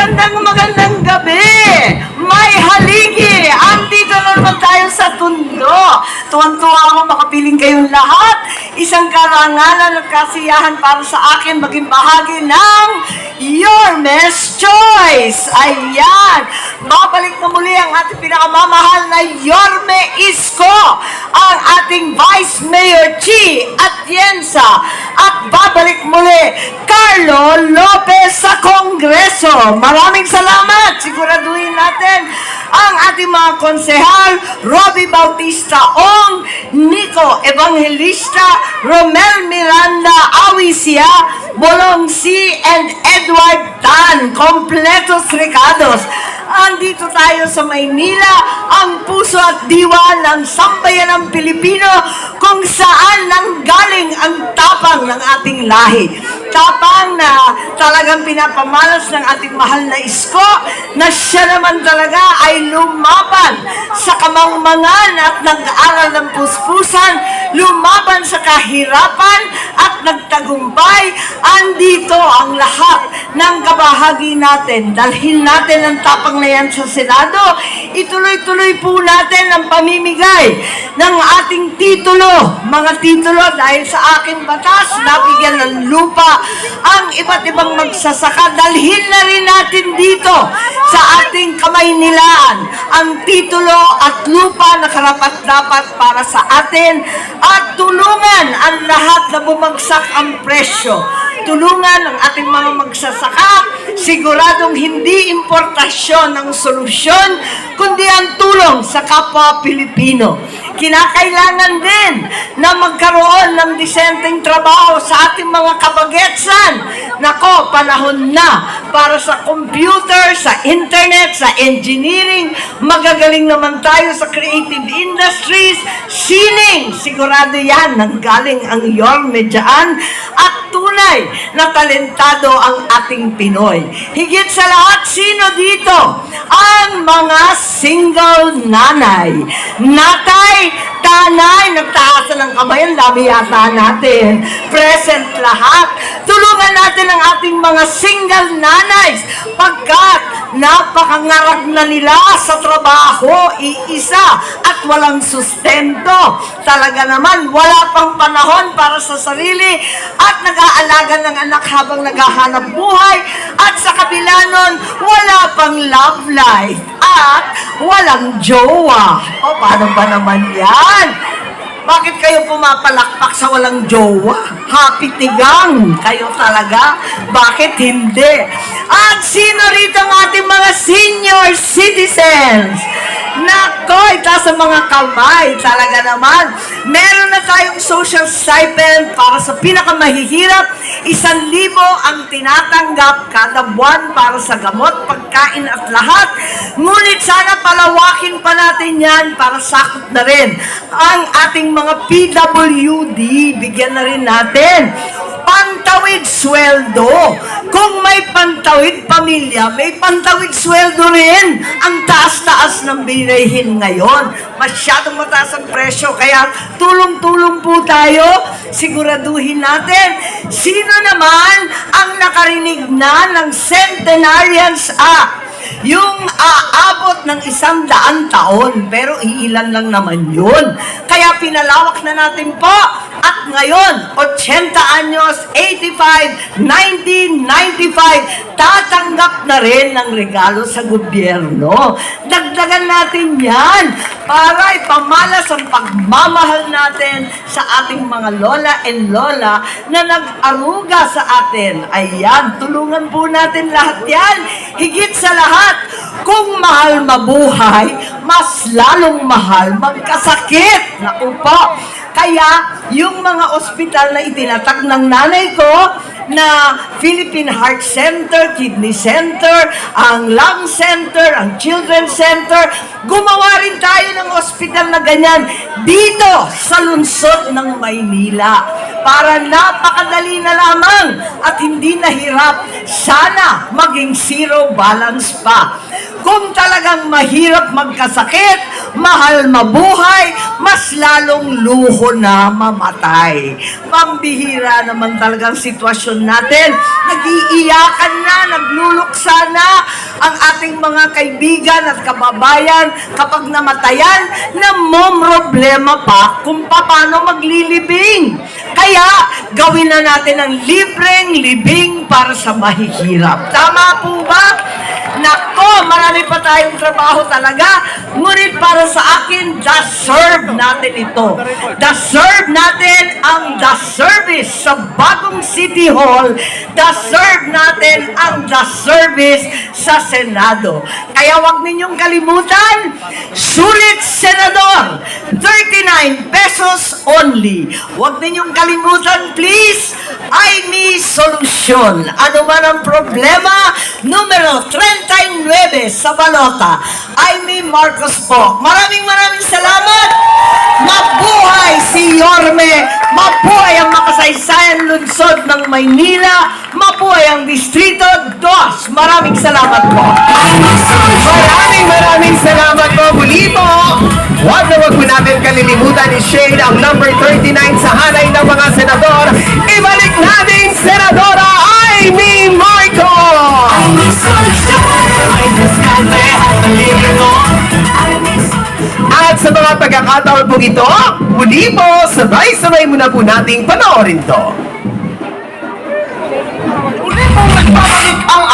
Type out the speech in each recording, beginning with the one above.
Magandang magandang gabi! May haligi! Andito na naman tayo sa Tundo. Tuwan-tuwa ako makapiling kayong lahat. Isang karangalan at kasiyahan para sa akin maging bahagi ng Your Miss Choice. Ayan! Babalik na muli ang ating pinakamamahal na Yorme Isko, ang ating Vice Mayor Chi Atienza. At babalik muli, Carlo Lopez sa Kongreso. Maraming salamat. Siguraduhin natin ang ating mga konsehal, Robbie Bautista Ong, Nico Evangelista, Romel Miranda Awisia, Bolong C, and Edward Tan. Kompletos Ricados. Andito tayo sa Maynila, ang puso at diwa ng sambayan ng Pilipino kung saan nanggaling ang tapang ng ating lahi. Tapang na talagang pinapamalas ng ating mahal na isko na siya naman talaga ay lumaban sa kamangmangan at nag-aaral ng puspusan, lumaban sa kahirapan at nagtagumpay. Andito ang lahat ng kabahagi natin. Dalhin natin ang tapang na yan sa Senado. Ituloy-tuloy po natin ang pamimigay ng ating titulo. Mga titulo dahil sa aking batas, nabigyan ng lupa ang iba't ibang magsasaka. Dalhin na rin natin dito sa ating kamay nilaan ang titulo at lupa na karapat-dapat para sa atin at tulungan ang lahat na bumagsak ang presyo tulungan ang ating mga magsasaka, siguradong hindi importasyon ang solusyon, kundi ang tulong sa kapwa Pilipino. Kinakailangan din na magkaroon ng disenteng trabaho sa ating mga kabagetsan. Nako, panahon na para sa computer, sa internet, sa engineering. Magagaling naman tayo sa creative industries, sining. Sigurado yan, nanggaling ang Yorme dyan. At tunay na talentado ang ating Pinoy. Higit sa lahat, sino dito? Ang mga single nanay. Natay, tanay, nagtaas ng kamay, ang dami yata natin. Present lahat. Tulungan natin ang ating mga single nanays pagkat napakangarag na nila sa trabaho, iisa at walang sustento. Talaga naman, wala pang panahon para sa sarili at nag-aalaga ng anak habang naghahanap buhay at sa kabila nun, wala pang love life at walang jowa. O, paano ba naman yan? Bakit kayo pumapalakpak sa walang jowa? Happy tigang kayo talaga? Bakit hindi? At sino rito ang ating mga senior citizens? Nako, itaas sa mga kamay. Talaga naman. Meron na tayong social stipend para sa pinakamahihirap. Isang libo ang tinatanggap kada buwan para sa gamot, pagkain at lahat. Ngunit sana palawakin pa natin yan para sakot na rin ang ating mga PWD. Bigyan na rin natin pantawid sweldo. Kung may pantawid pamilya, may pantawid sweldo rin. Ang taas-taas ng binihin ngayon. Masyadong mataas ang presyo. Kaya tulong-tulong po tayo. Siguraduhin natin. Sino naman ang nakarinig na ng Centenarians Act? Yung aabot ng isang daan taon, pero iilan lang naman yun. Kaya pinalawak na natin po. At ngayon, 80 anyos, 85, 1995, tatanggap na rin ng regalo sa gobyerno. Dagdagan natin yan para ipamalas ang pagmamahal natin sa ating mga lola and lola na nag-aruga sa atin. Ayan, tulungan po natin lahat yan. Higit sa lahat, kung mahal mabuhay, mas lalong mahal magkasakit. Naku po. Kaya, yung mga ospital na itinatag ng nanay ko, na Philippine Heart Center, Kidney Center, ang Lung Center, ang Children's Center, gumawa rin tayo ng ospital na ganyan dito sa lungsod ng Maynila para napakadali na lamang at hindi nahirap. Sana maging zero balance pa. Kung talagang mahirap magkasakit, mahal mabuhay, mas lalong luho na mamatay. Pambihira naman talagang sitwasyon natin. Nag-iiyakan na, nagluluksa na, mga kaibigan at kababayan kapag namatayan na problema pa kung paano maglilibing. Kaya gawin na natin ang libreng libing para sa mahihirap. Tama po ba? Nako, marami pa tayong trabaho talaga. Ngunit para sa akin, the serve natin ito. The serve natin ang the service sa bagong City Hall. The serve natin ang the service sa Senado. Kaya wag ninyong kalimutan, sulit Senador, 39 pesos only. Wag ninyong kalimutan, please, ay may solusyon. Ano man ang problema, numero 39 sa balota, ay may Marcos po. Maraming maraming salamat! Mabuhay si Yorme! Mabuhay ang makasaysayan lungsod ng Maynila! Mabuhay ang Distrito 2! Maraming salamat po! Maraming maraming salamat po muli po. Huwag na huwag po natin kalilimutan i-shade ang number 39 sa hanay ng mga senador. Ibalik natin Senadora Amy Marcos! At sa mga pagkakataon po ito, muli po, sabay-sabay muna po nating panoorin to. Muli pong nagbabalik ang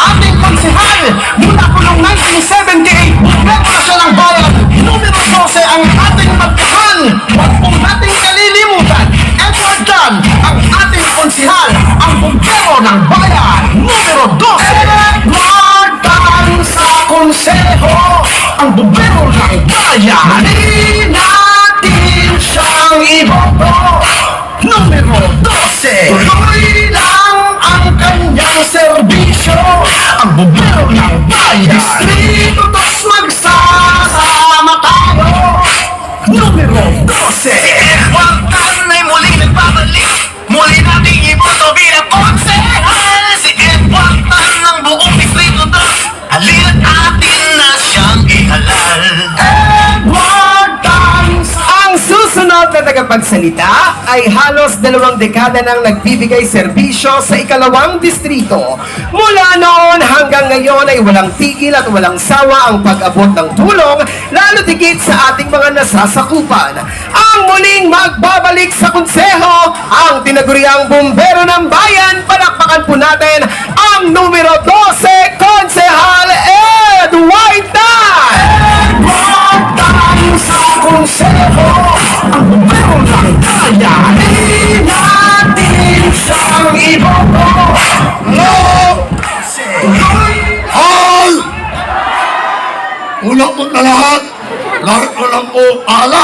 na tagapagsalita ay halos dalawang dekada nang nagbibigay serbisyo sa ikalawang distrito. Mula noon hanggang ngayon ay walang tigil at walang sawa ang pag-abot ng tulong, lalo tigit sa ating mga nasasakupan. Ang muling magbabalik sa konseho, ang tinaguriang bumbero ng bayan, palakpakan po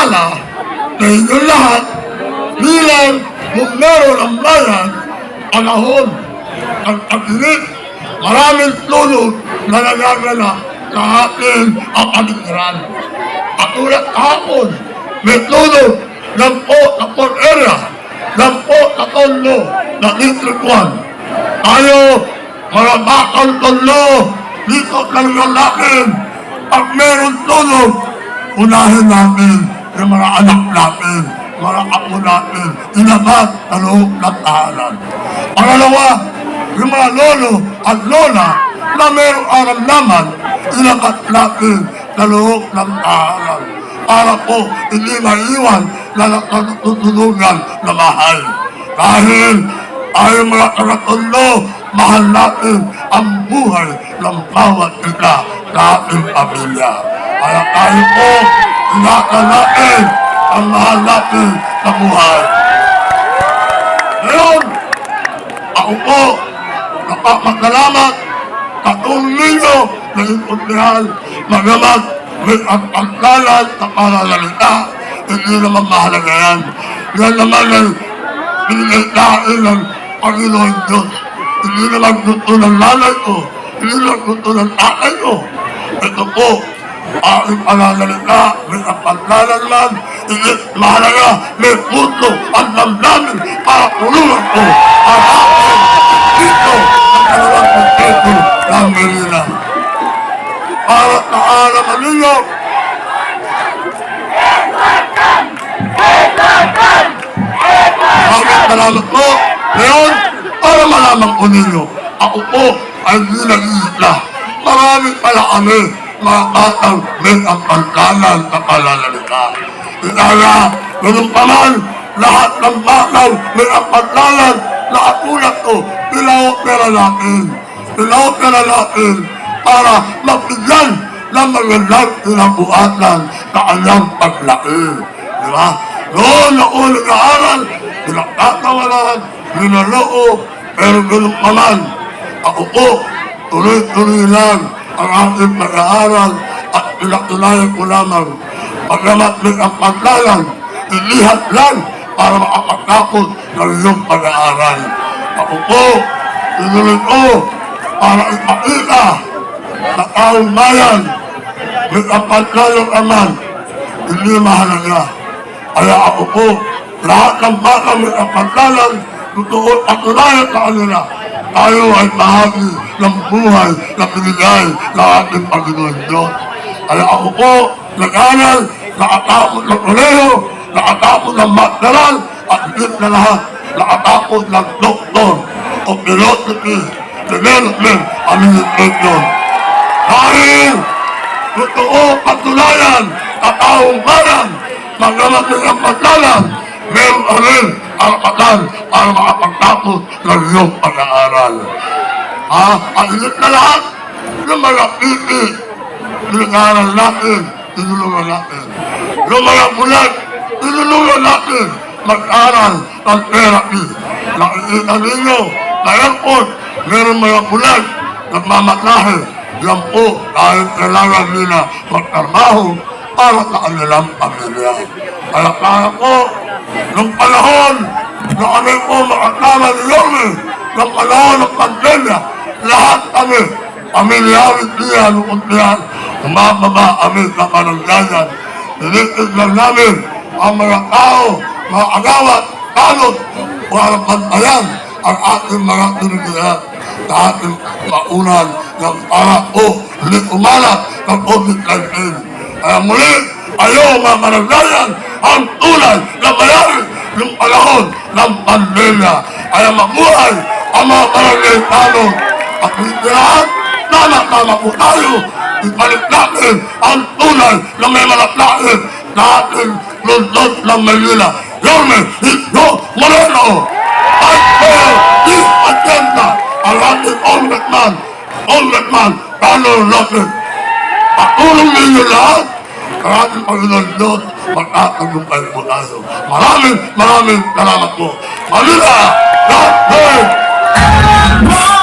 aalala na inyo lahat bilang bumbero ng bayan, panahon, ang tag-init, maraming tulog na nagaganap sa ating ang kapaligiran. At ulat kahapon, may tulog ng po na port area, ng po na tondo na District 1. Tayo, mga bakal tondo, dito talaga natin, pag meron tulog, unahin natin yung mga anak natin, mga apo natin, inabat sa loob ng tahanan. Pangalawa, yung mga lolo at lola na merong aramdaman, inabat natin sa loob ng tahanan. Para po hindi maiwan na nakatutulungan na mahal. Dahil ay mga karatondo, mahal natin ang buhay ng bawat isa sa ating pamilya. Kaya tayo po, ingatan natin ang mahal natin sa buhay. Ngayon, ako po, napapasalamat sa tulong ninyo na magamat may ang pagkalat sa pananalita, hindi naman mahalaga yan. Yan naman ay pinagkain ng Panginoon Diyos. Hindi naman gusto ng nanay ko, hindi naman gusto ng tatay ko. Ito po, aking pananalita, ang pagkalat naman, hindi mahalaga, may puso at damdamin para tulungan ko ang aking dito sa dalawang kontesto ng Manila. Para sa alaman ninyo, Maraming salamat po. Ngayon, para malaman ko ninyo, ako po ay hindi nag-iisla. Maraming pala kami. Makakang may ang pagkalan na palalalikas. Inaya, ganun pa man, lahat ng bakal may ang pagkalan na katulad ko, pinahok na natin. Pinahok na natin para mabigyan ng magandang kinabukasan sa kanyang paglaki. Di ba? Noon ako nag-aaral, pinagtatawanan, ninaloo, pero ganun pa man, ako po, tuloy-tuloy lang ang aking pag-aaral at pinatunayan ko lamang. Pagkamat may ang paglalang, ilihat lang para makapagtapos ng iyong pag-aaral. Ako po, tinuloy ko para ipakita sa taong bayan may ang paglalang aman, hindi mahalaga. Kaya ako po, lahat ng bata may ang paglalang, totoo at tunayan sa kanila. Tayo ay bahagi ng buhay na binigay ng ating Panginoon Diyos. Kaya ako po, nag-aral, nakatapos ng koleho, nakatapos ng magdaral, at higit na lahat, nakatapos ng doktor o philosophy, development, administration. Dahil, totoo patunayan sa taong bayan, magamat ng paglalang, meron ka rin karapatan para makapagtapos ng iyong pag-aaral. Ha? Ang higit na lahat, yung mga piti, pinag-aaral natin, tinulungan natin. Bulan, tinulungan natin mag-aral ng therapy. Nakikita ninyo, po, meron mga bulan, nagmamatahe. Yan po, dahil kailangan nila magtrabaho para sa kanilang pamilya. Kaya kaya po, nung panahon na kami po makasama ni Yorme, nung panahon ng pandemya, lahat kami, pamilyawit niya, nung diyan, umababa kami sa pananggayan. Tinitig lang namin ang mga tao, mga agawat, talot, para pantayan ang ating mga tinitiyan sa ating maunan ng para po hindi umalat ng COVID-19. Kaya muli, ayaw mga managlayan ang tulad na mayari yung panahon ng pandemya. Kaya mabuhay ang mga panaglayan at hindi lahat, tama-tama po tayo. Ibalik natin ang tunay na may malaklaan na ating lundot ng Manila. Yorme, Hito, Moreno! I fail this agenda ang ating always man, always man, Donald Lopez. Patulong ninyo lahat Panginoon Diyos, magkakagumpay po tayo. Maraming, maraming salamat po. Manila, God bless!